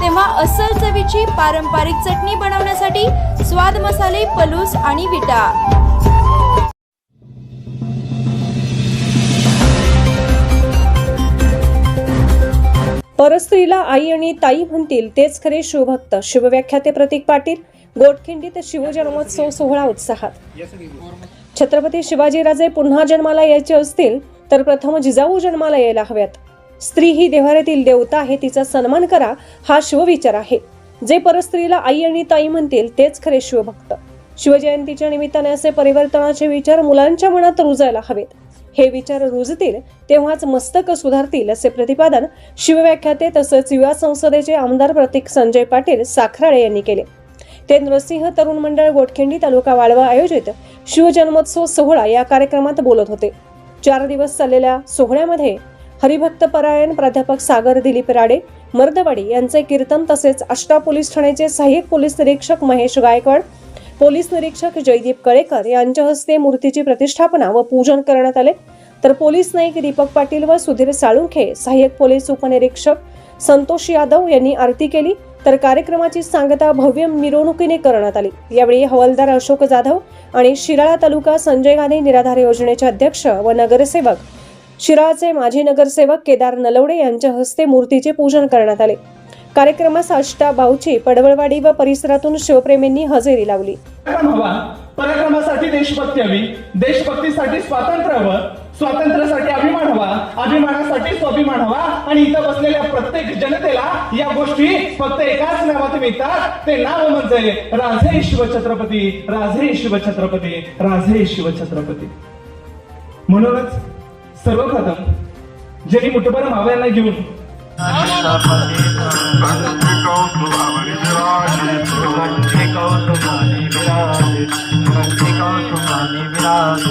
तेव्हा अस्सल चवीची पारंपरिक चटणी बनवण्यासाठी स्वाद मसाले पलूस आणि विटा. परस्त्रीला आई आणि ताई म्हणतील तेच खरे शिवभक्त. शिवव्याख्याते प्रतीक पाटील गोटखिंडीत शिवजन्मोत्सव सोहळा उत्साहात. छत्रपती शिवाजीराजे पुन्हा जन्माला यायचे असतील तर प्रथम जिजाऊ जन्माला यायला हव्यात. स्त्री ही देव्हाऱ्यातील देवता आहे तिचा सन्मान करा हा शिवविचार आहे. जे परस्त्रीला आई आणि ताई म्हणतील तेच खरे शिवभक्त शिवजयंतीच्या निमित्ताने असे परिवर्तनाचे विचार मुलांच्या मनात रुजायला हवेत. हे विचार रुजतील तेव्हाच मस्तक सुधारतील असे प्रतिपादन शिवव्याख्याते तसंच युवा संसदेचे आमदार प्रतीक संजय पाटील साखराळे यांनी केले. ते नरसिंह तरुण मंडळ गोटखिंडी तालुका वाळवा आयोजित शिवजन्मोत्सव सोहळा या कार्यक्रमात बोलत होते. चार दिवस चाललेल्या सोहळ्यामध्ये हरिभक्त परायण प्राध्यापक सागर दिलीप राडे मर्दवाडी यांचे कीर्तन तसेच अष्टा पोलीस ठाण्याचे सहाय्यक पोलीस निरीक्षक महेश गायकवाड पोलीस निरीक्षक जयदीप कळेकर यांच्या हस्ते मूर्तीची प्रतिष्ठापना व पूजन करण्यात आले. तर पोलीस नाईक दीपक पाटील व सुधीर साळुंखे सहाय्यक पोलीस उपनिरीक्षक संतोष यादव यांनी आरती केली. तर कार्यक्रमाची सांगता भव्य मिरवणुकीने करण्यात आली. यावेळी हवालदार अशोक जाधव आणि शिराळा तालुका संजय गांधी निराधार योजनेचे अध्यक्ष व नगरसेवक शिराळचे माजी नगरसेवक केदार नलवडे यांच्या हस्ते मूर्तीचे पूजन करण्यात आले. कार्यक्रमास अष्टा भाऊची पडवळवाडी व परिसरातून शिवप्रेमींनी हजेरी लावली. पराक्रमासाठी देशभक्ती हवी. देशभक्तीसाठी स्वातंत्र्य हवं. स्वातंत्र्यासाठी अभिमान हवा. अभिमानासाठी स्वाभिमान हवा. आणि इथं बसलेल्या प्रत्येक जनतेला या गोष्टी फक्त एकाच नावात मिळतात. ते नाव म्हणजे राजे शिवछत्रपती राजे शिवछत्रपती राजे शिवछत्रपती. म्हणूनच सर्वप्रथम ज्यांनी मुठभर मावळ्यांना घेऊन. विराज